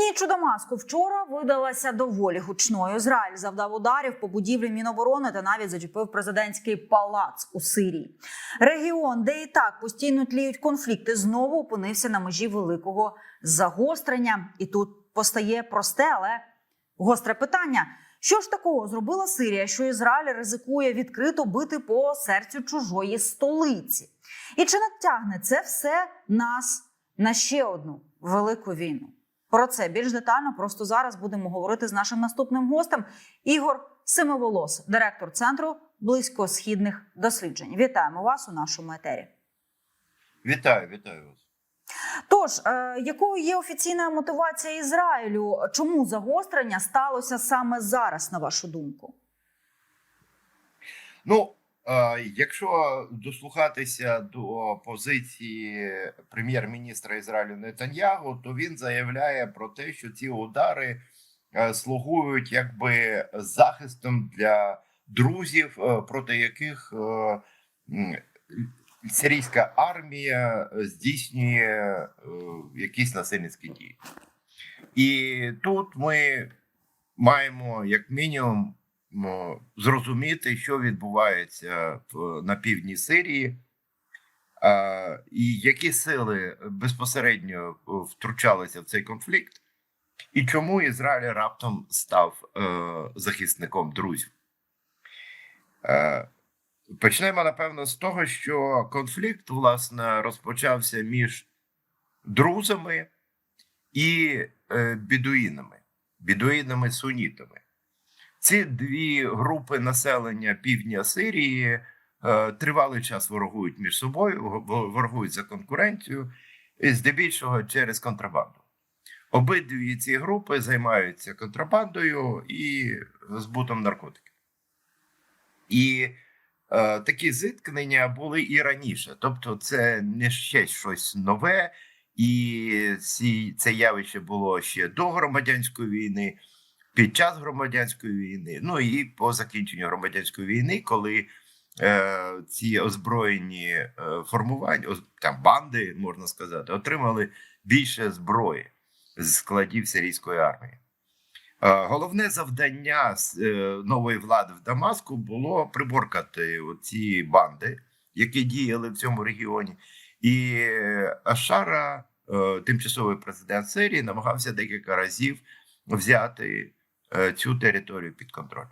Ніч у Дамаску вчора видалася доволі гучною. Ізраїль завдав ударів по будівлі Міноборони та навіть зачепив президентський палац у Сирії. Регіон, де і так постійно тліють конфлікти, знову опинився на межі великого загострення. І тут постає просте, але гостре питання: що ж такого зробила Сирія, що Ізраїль ризикує відкрито бити по серцю чужої столиці? І чи натягне це все нас на ще одну велику війну? Про це більш детально просто зараз будемо говорити з нашим наступним гостем Ігор Семиволос, директор центру близькосхідних досліджень. Вітаємо вас у нашому етері. Вітаю, вітаю вас. Тож, е, якою є офіційна мотивація Ізраїлю? Чому загострення сталося саме зараз, на вашу думку? Ну, якщо дослухатися до позиції прем'єр-міністра Ізраїлю Нетаньягу, то він заявляє про те, що ці удари е, слугують якби захистом для друзів, е, проти яких е, сирійська армія здійснює якісь насильницькі дії. І тут ми маємо як мінімум зрозуміти, що відбувається на півдні Сирії, і які сили безпосередньо втручалися в цей конфлікт, і чому Ізраїль раптом став е, захисником друзів. Е, почнемо, напевно, з того, що конфлікт, власне, розпочався між друзами і е, бідуїнами, бідуїнами-сунітами. Ці дві групи населення півдня Сирії е, тривалий час ворогують між собою, ворогують за конкуренцію, і здебільшого через контрабанду. Обидві ці групи займаються контрабандою і збутом наркотиків. І е, такі зіткнення були і раніше. Тобто, це не ще щось нове, і ці, це явище було ще до громадянської війни під час громадянської війни, ну і по закінченню громадянської війни, коли е, ці озброєні е, формування, там банди, можна сказати, отримали більше зброї з складів сирійської армії. Е, головне завдання е, нової влади в Дамаску було приборкати ці банди, які діяли в цьому регіоні. І Ашара, тимчасовий президент Сирії, намагався декілька разів взяти цю територію під контроль.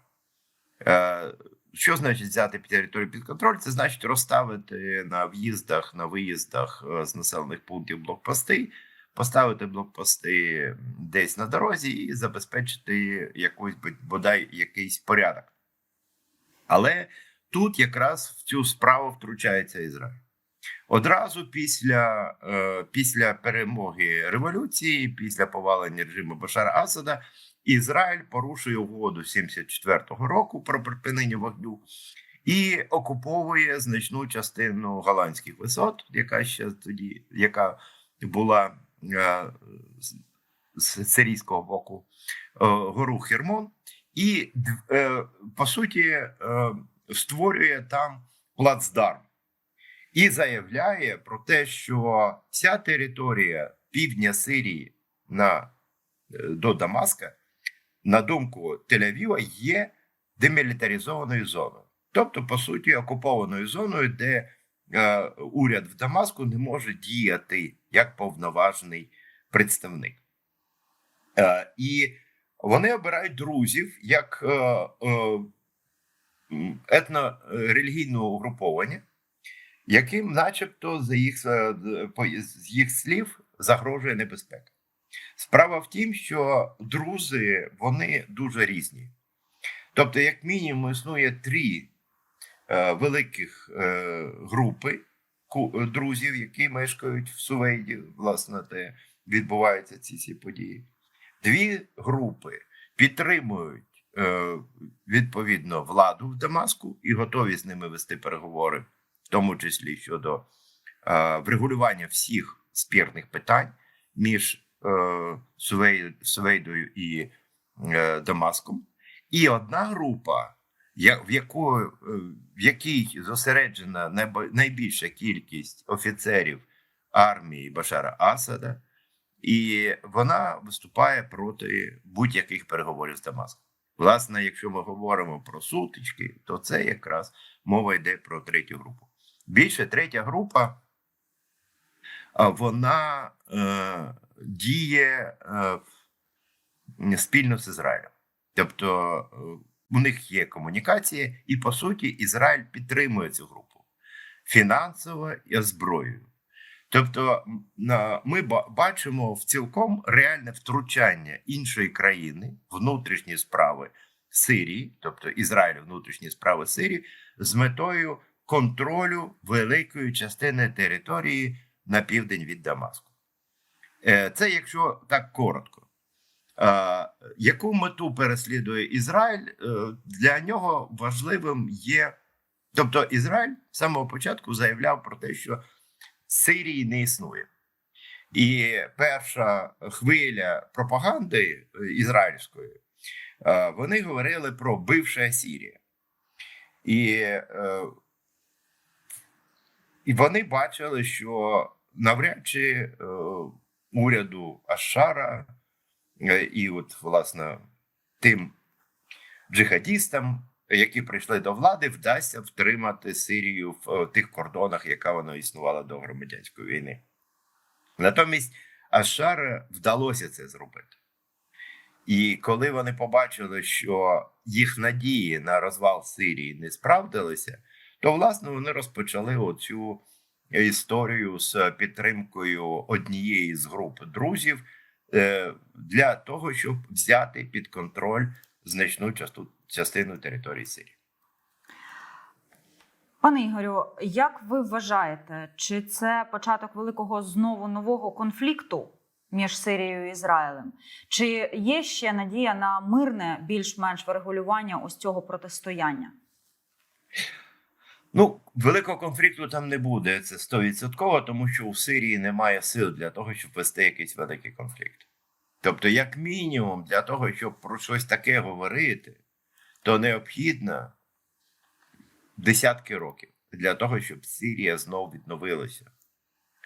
Е, Що значить взяти територію під контроль? Це значить розставити на в'їздах, на виїздах е, з населених пунктів блокпости, поставити блокпости десь на дорозі і забезпечити якусь бодай якийсь порядок. Але тут якраз в цю справу втручається Ізраїль. Одразу після, е, після перемоги революції, після повалення режиму Башара Асада, Ізраїль порушує угоду 74-го року про припинення вогню і окуповує значну частину голландських висот, яка ще тоді, яка була е, з, сирійського боку е, гору Хермон, і е, по суті створює там плацдарм і заявляє про те, що вся територія півдня Сирії на, до Дамаска, на думку Тель-Авіва, є демілітаризованою зоною. Тобто, по суті, окупованою зоною, де е, уряд в Дамаску не може діяти як повноважний представник. Е, і вони обирають друзів як е, е, м, угруповання, яким, начебто, за їх, е, з їх слів загрожує небезпека. Справа в тім, що друзи вони дуже різні. Тобто, як мінімум, існує три е, великих е, групи е, друзів, які мешкають в Сувейді, власне, де відбуваються ці всі події. Дві групи підтримують е, відповідно владу в Дамаску і готові з ними вести переговори, в тому числі щодо е, врегулювання всіх спірних питань між е, Сувейдою і е, Дамаском. І одна група, в, яку, е, в якій зосереджена найбільша кількість офіцерів армії Башара Асада, і вона виступає проти будь-яких переговорів з Дамаском. Власне, якщо ми говоримо про сутички, то це якраз мова йде про третю групу. Більше третя група вона діє е, спільно з Ізраїлем. Тобто е, у них є комунікація, і по суті Ізраїль підтримує цю групу фінансово і зброєю. Тобто, ми бачимо в цілком реальне втручання іншої країни внутрішні справи Сирії, тобто Ізраїлю внутрішні справи Сирії, з метою контролю великої частини території на південь від Дамаску. Е, Це якщо так коротко. Е, Яку мету переслідує Ізраїль? Е, Для нього важливим є. Тобто, Ізраїль з самого початку заявляв про те, що Сирії не існує. І перша хвиля пропаганди ізраїльської, вони говорили про бивша Сірія. І, і вони бачили, що навряд чи уряду Ашара е, і, от, власне, тим джихадістам, які прийшли до влади, вдасться втримати Сирію в е, тих кордонах, яка вона існувала до громадянської війни. Натомість Ашар вдалося це зробити. І коли вони побачили, що їх надії на розвал Сирії не справдилися, то власне вони розпочали оцю історію з підтримкою однієї з груп друзів е, для того, щоб взяти під контроль значну часту- частину території Сирії. Пане Ігорю, як ви вважаєте, чи це початок великого знову нового конфлікту між Сирією і Ізраїлем? Чи є ще надія на мирне більш-менш врегулювання ось цього протистояння? Ну, великого конфлікту там не буде. Це стовідсотково, тому що у Сирії немає сил для того, щоб вести якийсь великий конфлікт. Тобто, як мінімум, для того, щоб про щось таке говорити, то необхідно десятки років для того, щоб Сирія знов відновилася,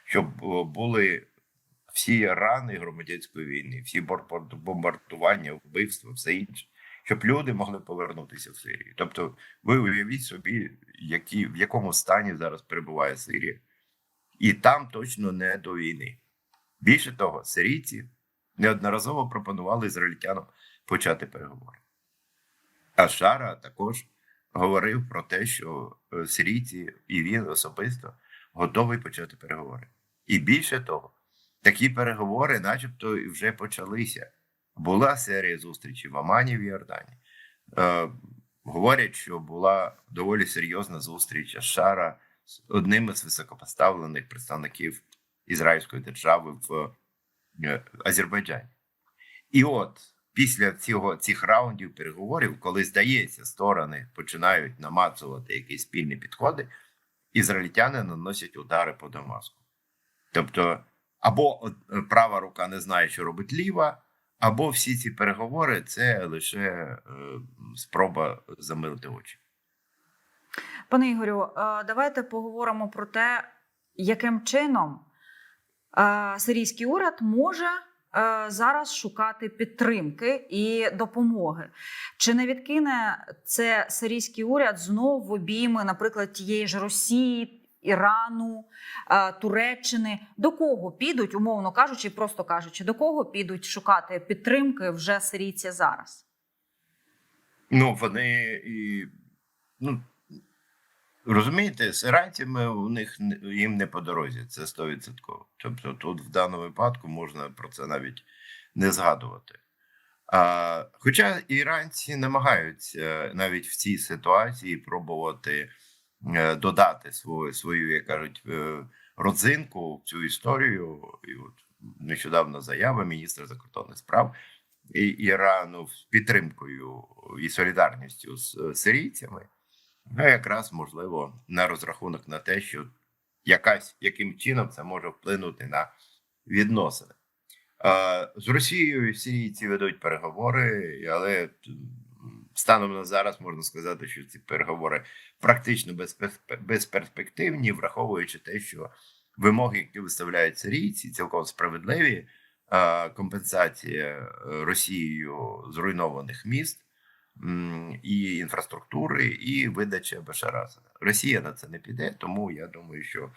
щоб е, були всі рани громадянської війни, всі бомбардування, вбивства, все інше, щоб люди могли повернутися в Сирію. Тобто, ви уявіть собі, які, в якому стані зараз перебуває Сирія, і там точно не до війни. Більше того, сирійці неодноразово пропонували ізраїльтянам почати переговори. А Шара також говорив про те, що е, сирійці і він особисто готовий почати переговори. І більше того, такі переговори, начебто, вже почалися. Була серія зустрічей в Амані в Йордані. Е, говорять, що була доволі серйозна зустріч Ашара з одним із високопоставлених представників Ізраїльської держави в е, Азербайджані. І от після цього цих раундів переговорів, коли здається, сторони починають намацувати якісь спільні підходи, ізраїльтяни наносять удари по Дамаску. Тобто, або е, права рука не знає, що робить ліва, або всі ці переговори це лише е, спроба замилити очі. Пане Ігорю, е, давайте поговоримо про те, яким чином е, сирійський уряд може зараз шукати підтримки і допомоги. Чи не відкине це сирійський уряд знов в обійми, наприклад, тієї ж Росії? Ірану, е, Туреччини до кого підуть, умовно кажучи, просто кажучи, до кого підуть шукати підтримки вже сирійці зараз? Ну, вони і ну розумієте, з іранцями у них їм не по дорозі, це 100%. Тобто, тут в даному випадку можна про це навіть не згадувати. А, хоча іранці намагаються навіть в цій ситуації пробувати е, додати свою, свою, як кажуть, е, родзинку в цю історію. І от нещодавно заява міністра закордонних справ і- Ірану з підтримкою і солідарністю з е, сирійцями, ну, якраз можливо на розрахунок на те, що якась яким чином це може вплинути на відносини. Е, З Росією сирійці ведуть переговори, але станом на зараз можна сказати, що ці переговори практично безперспективні, враховуючи те, що вимоги, які виставляють сирійці, цілком справедливі. компенсація е, Росією зруйнованих міст і інфраструктури, і видача Башара Росія на це не піде, тому я думаю, що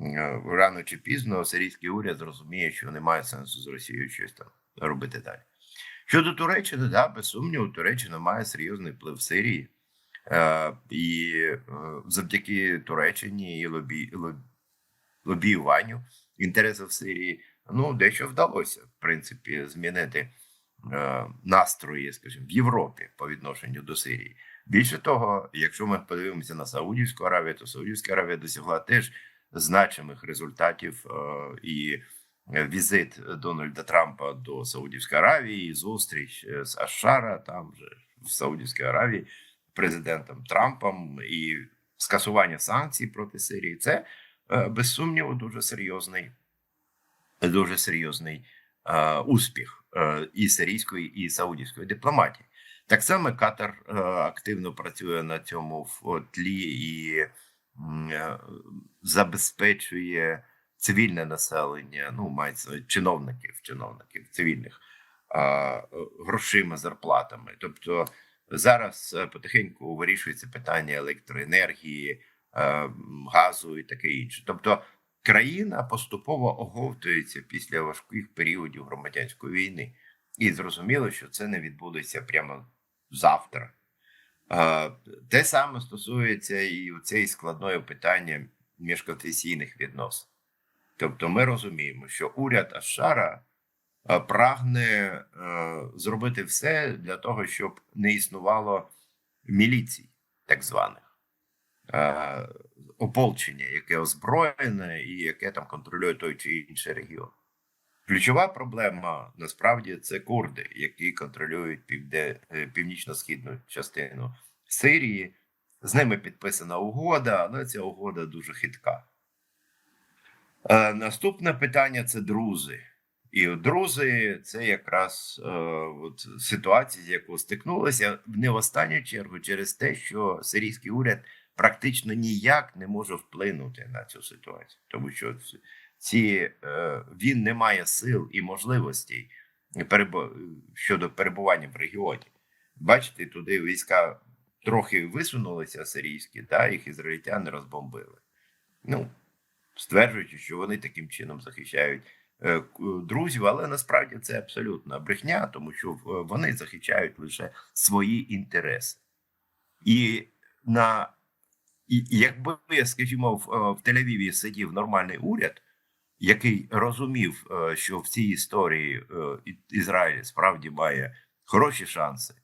е, рано чи пізно сирійський уряд зрозуміє, що немає сенсу з Росією щось там робити далі. Щодо Туреччини, да, без сумніву, Туреччина має серйозний вплив в Сирії. Е, і е, завдяки Туреччині і лобі, лоб- лобіюванню інтересів в Сирії, ну, дещо вдалося, в принципі, змінити е, настрої, скажімо, в Європі по відношенню до Сирії. Більше того, якщо ми подивимося на Саудівську Аравію, то Саудівська Аравія досягла теж значимих результатів е, і візит Дональда Трампа до Саудівської Аравії, зустріч е, з Ашара, там же в Саудівській Аравії, президентом Трампом і скасування санкцій проти Сирії. Це е, без сумніву дуже серйозний, дуже серйозний е, успіх е, і сирійської, і саудівської дипломатії. Так само Катар е, активно працює на цьому тлі і е, забезпечує цивільне населення, ну мається чиновників, чиновників цивільних а, грошима, зарплатами. Тобто зараз е, потихеньку вирішується питання електроенергії, е, м, газу і таке інше. Тобто країна поступово оговтується після важких періодів громадянської війни, і зрозуміло, що це не відбудеться прямо завтра. Е, Те саме стосується і цієї складної питання міжконфесійних відносин. Тобто, ми розуміємо, що уряд Ашара е, прагне е, зробити все для того, щоб не існувало міліцій, так званих е, ополчення, яке озброєне і яке там контролює той чи інший регіон. Ключова проблема насправді це курди, які контролюють півде, північно-східну частину Сирії. З ними підписана угода, але ця угода дуже хитка. Е, наступне питання це друзи. І от друзи це якраз е, от ситуація, з якою стикнулися не в останню чергу через те, що сирійський уряд практично ніяк не може вплинути на цю ситуацію, тому що ці, е, він не має сил і можливостей щодо перебування в регіоні. Бачите, туди війська трохи висунулися сирійські, та їх ізраїльтяни розбомбили. Ну, стверджуючи, що вони таким чином захищають е, друзів, але насправді це абсолютна брехня, тому що е, вони захищають лише свої інтереси. І на і якби, скажімо, в, е, в Тель-Авіві сидів нормальний уряд, який розумів, е, що в цій історії е, Ізраїль справді має хороші шанси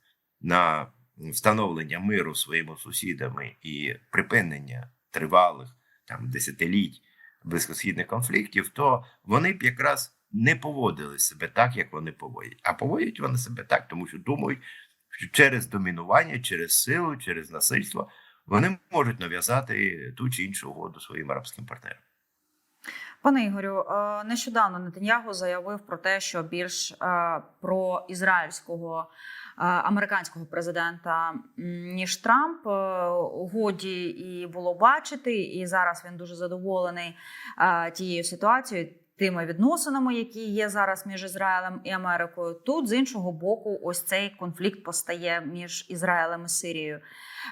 на встановлення миру своїми сусідами і припинення тривалих там десятиліть близькосхідних конфліктів, то вони б якраз не поводили себе так, як вони поводять. А поводять вони себе так, тому що думають, що через домінування, через силу, через насильство вони можуть нав'язати ту чи іншу угоду своїм арабським партнерам. Пане Ігорю, е, нещодавно Нетаньягу заявив про те, що більш е, про ізраїльського американського президента ніж Трамп е, годі і було бачити. І зараз він дуже задоволений е, тією ситуацією. Тими відносинами, які є зараз між Ізраїлем і Америкою, тут з іншого боку, ось цей конфлікт постає між Ізраїлем і Сирією.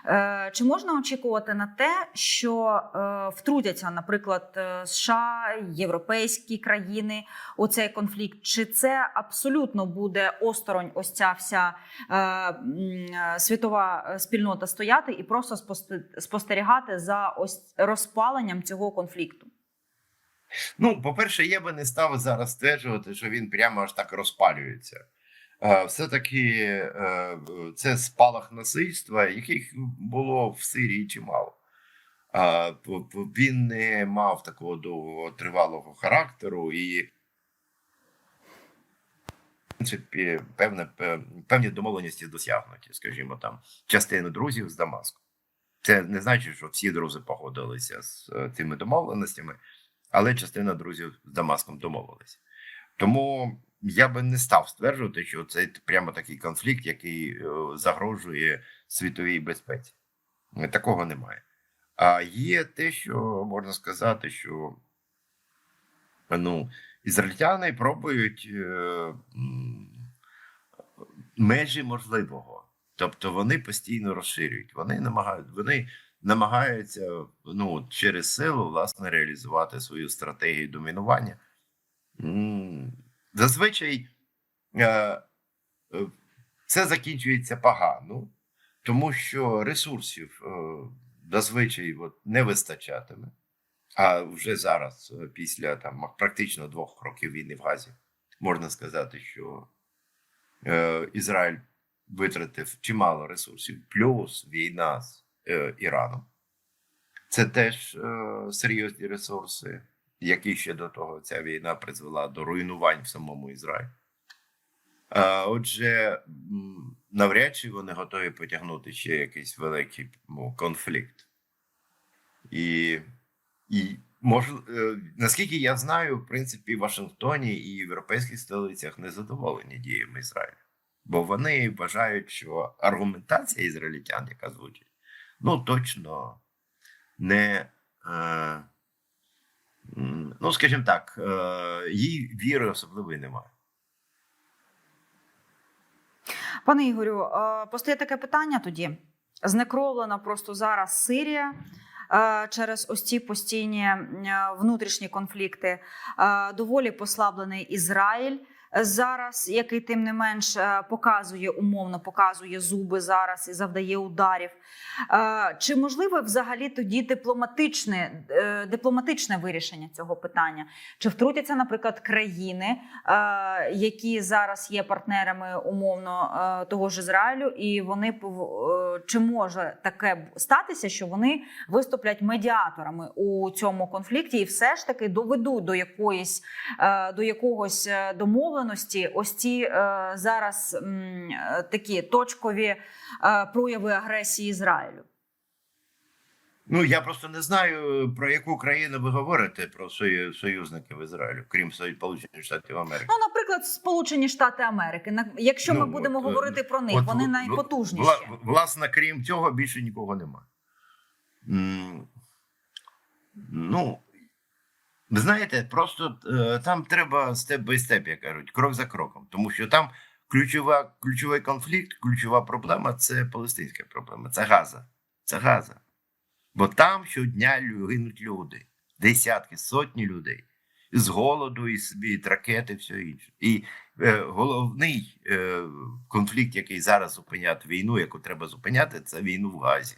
Е, Чи можна очікувати на те, що е, втрутяться, наприклад, е, США, європейські країни у цей конфлікт? Чи це абсолютно буде осторонь ось ця вся світова спільнота стояти і просто спосте- спостерігати за ось розпаленням цього конфлікту? Ну, по-перше, я би не став зараз стверджувати, що він прямо аж так розпалюється. Е, Все-таки е, це спалах насильства, яких було в Сирії чимало. Е, Він не мав такого довгого тривалого характеру і, в принципі, певне, певні домовленості досягнуті, скажімо, там, частину друзів з Дамаску. Це не значить, що всі друзі погодилися з цими домовленостями але частина друзів з Дамаском домовилися. Тому я би не став стверджувати, що це прямо такий конфлікт, який е, загрожує світовій безпеці. Е, Такого немає. А є те, що можна сказати, що ну, ізраїльтяни пробують е, межі можливого. Тобто вони постійно розширюють. Вони намагають, вони намагаються ну, через силу власне реалізувати свою стратегію домінування. Зазвичай е, е, це закінчується погано, тому що ресурсів е, зазвичай не вистачатиме. А вже зараз, е, після там практично двох років війни в Газі, можна сказати, що Ізраїль витратив чимало ресурсів, плюс війна з Іраном. Це теж е, серйозні ресурси, які ще до того ця війна призвела до руйнувань в самому Ізраїлі. Отже, навряд чи вони готові потягнути ще якийсь великий ну, конфлікт. І, і мож, е, наскільки я знаю, в принципі, в Вашингтоні і європейських столицях не задоволені діями Ізраїля. Бо вони вважають, що аргументація ізраїльтян, яка звучить, ну точно не. Е, ну, скажімо так, е, їй віри особливої немає. Пане Ігорю, е, постає таке питання тоді. Знекровлена просто зараз Сирія е, через ось ці постійні е, внутрішні конфлікти. Доволі послаблений Ізраїль зараз, який тим не менш е, показує умовно, показує зуби зараз і завдає ударів. Е, Чи можливе взагалі тоді дипломатичне, е, дипломатичне вирішення цього питання? Чи втрутяться, наприклад, країни, які зараз є партнерами умовно того ж Ізраїлю, і вони чи може таке статися, що вони виступлять медіаторами у цьому конфлікті, і все ж таки доведуть до якоїсь до якогось е, домовленості ось ці е, зараз м, е, такі точкові е, прояви агресії Ізраїлю? Ну, я просто не знаю, про яку країну ви говорите про свої союзники в Ізраїлю, крім Сполучених Штатів Америки. Ну, наприклад, Сполучені Штати Америки. Якщо ми Ну, будемо от, говорити про них, От, вони найпотужніші. вла- власне, крім цього, більше нікого немає. Ну, ви знаєте, просто е, там треба степ бай степ, як кажуть, крок за кроком. Тому що там ключова, ключовий конфлікт, ключова проблема це палестинська проблема, це Газа. Це Газа. Бо там щодня гинуть люди, десятки, сотні людей. З голоду, і від ракети, все інше. І е, головний е, конфлікт, який зараз зупиняти війну, яку треба зупиняти, це війну в Газі.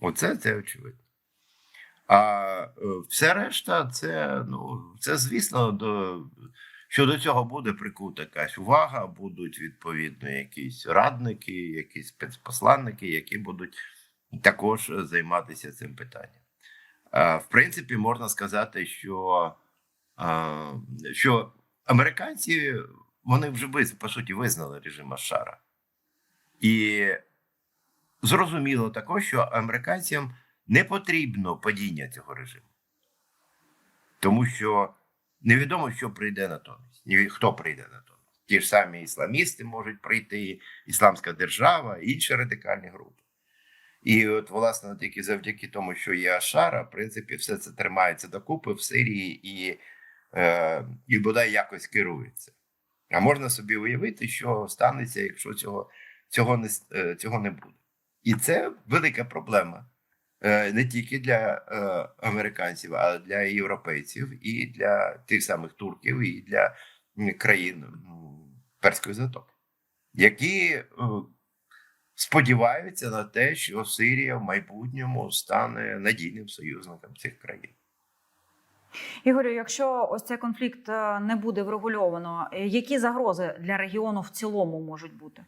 Оце це очевидно. А е, все решта, це, ну, це звісно, до, що до цього буде прикута якась увага, будуть відповідно якісь радники, якісь спецпосланники, які будуть також займатися цим питанням. А, В принципі, можна сказати, що, а, що американці вони вже по суті визнали режим Ашара. І зрозуміло також, що американцям не потрібно падіння цього режиму. Тому що невідомо, що прийде натомість, хто прийде натомість. Ті ж самі ісламісти можуть прийти, Ісламська держава, інші радикальні групи. І от, власне, тільки завдяки тому, що є Ашара, в принципі, все це тримається докупи в Сирії і, е, і бодай якось керується. А можна собі уявити, що станеться, якщо цього, цього, не, е, цього не буде. І це велика проблема не тільки для е, американців, а для європейців, і для тих самих турків, і для країн Перської затоки, які е, сподіваються на те, що Сирія в майбутньому стане надійним союзником цих країн. Ігорю, якщо ось цей конфлікт е, не буде врегульовано, е, які загрози для регіону в цілому можуть бути?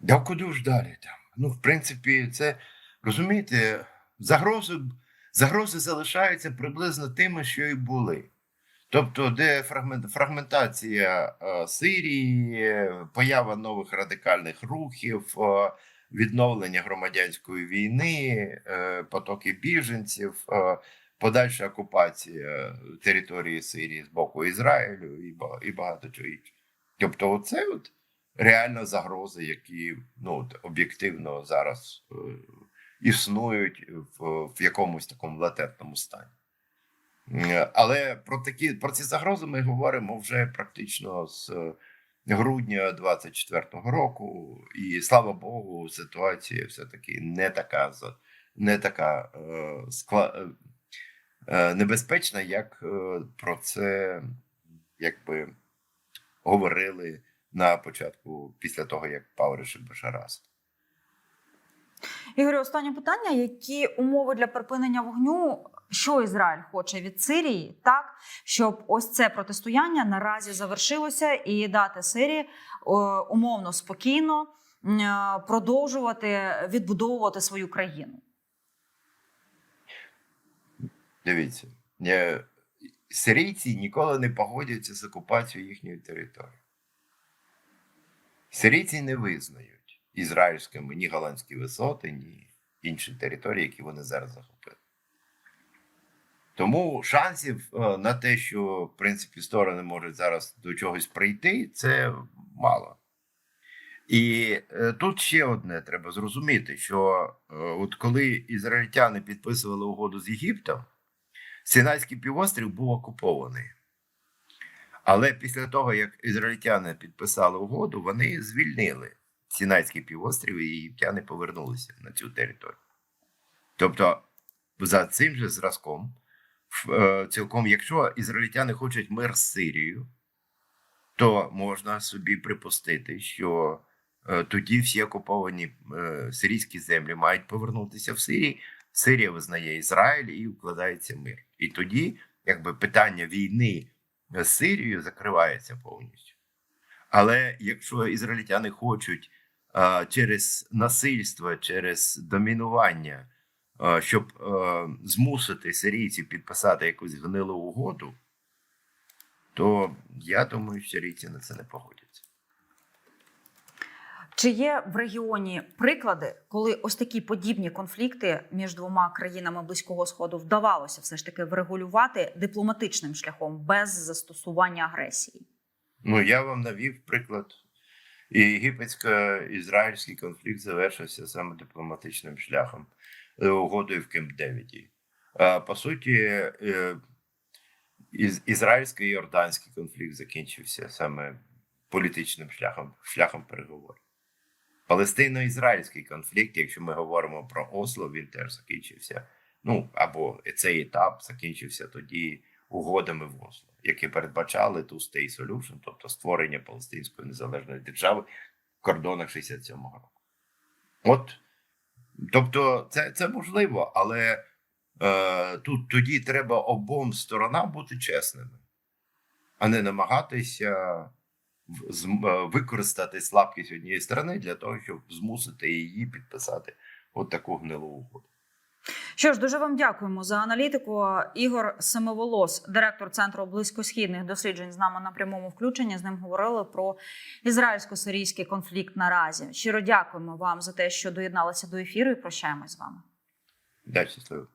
Да куди ж далі там? Ну, в принципі, це розумієте, загрози, загрози залишаються приблизно тими, що і були. Тобто, де фрагмент, фрагментація е, Сирії, поява нових радикальних рухів, е, відновлення громадянської війни, е, потоки біженців, подальша окупація території Сирії з боку Ізраїлю і багато чого іншого. Тобто, оце от реально загрози, які ну, об'єктивно зараз е, існують в, в якомусь такому латентному стані. Е, Але про такі про ці загрози ми говоримо вже практично з е, грудня 24-го року, і слава Богу, ситуація все таки не така не така е, скла, е, е, небезпечна, як е, про це якби говорили на початку після того, як пав режим Башарас. Ігорю, останнє питання: які умови для припинення вогню, що Ізраїль хоче від Сирії, так щоб ось це протистояння наразі завершилося і дати Сирії е, умовно спокійно е, продовжувати відбудовувати свою країну? Дивіться, е, сирійці ніколи не погодяться з окупацією їхньої території. Сирійці не визнають ізраїльськими ні голландські висоти, ні інші території, які вони зараз захопили. Тому шансів е, на те, що в принципі сторони можуть зараз до чогось прийти, це мало. І е, тут ще одне треба зрозуміти: що е, от коли ізраїльтяни підписували угоду з Єгиптом, Синайський півострів був окупований. Але після того, як ізраїльтяни підписали угоду, вони звільнили Сінайський півострів і єгиптяни повернулися на цю територію. Тобто, за цим же зразком, е, цілком, якщо ізраїльтяни хочуть мир з Сирією, то можна собі припустити, що е, тоді всі окуповані е, сирійські землі мають повернутися в Сирію. Сирія визнає Ізраїль і укладається мир. І тоді, якби питання війни з Сирією закривається повністю. Але якщо ізраїльтяни хочуть а, через насильство, через домінування, а, щоб а, змусити сирійців підписати якусь гнилу угоду, то я думаю, що сирійці на це не погодяться. Чи є в регіоні приклади, коли ось такі подібні конфлікти між двома країнами близького сходу вдавалося все ж таки врегулювати дипломатичним шляхом без застосування агресії? Ну, я вам навів приклад. І єгипетсько-ізраїльський конфлікт завершився саме дипломатичним шляхом е, угодою в Кемп Девіді. А, По суті, е, із- ізраїльський і йорданський конфлікт закінчився саме політичним шляхом, шляхом переговорів. Палестино-ізраїльський конфлікт, якщо ми говоримо про Осло, він теж закінчився. Ну або цей етап закінчився тоді угодами в Осло, які передбачали Two-State Solution, тобто створення Палестинської незалежної держави в кордонах 67-го року. От, тобто, це, це можливо, але е, тут тоді треба обом сторонам бути чесними, а не намагатися використати слабкість однієї сторони для того, щоб змусити її підписати от таку гнилу угоду. Що ж, дуже вам дякуємо за аналітику. Ігор Семиволос, директор центру близькосхідних досліджень, з нами на прямому включенні. З ним говорили про ізраїльсько-сирійський конфлікт наразі. Щиро дякуємо вам за те, що доєдналися до ефіру, і прощаємось з вами. Щасливо.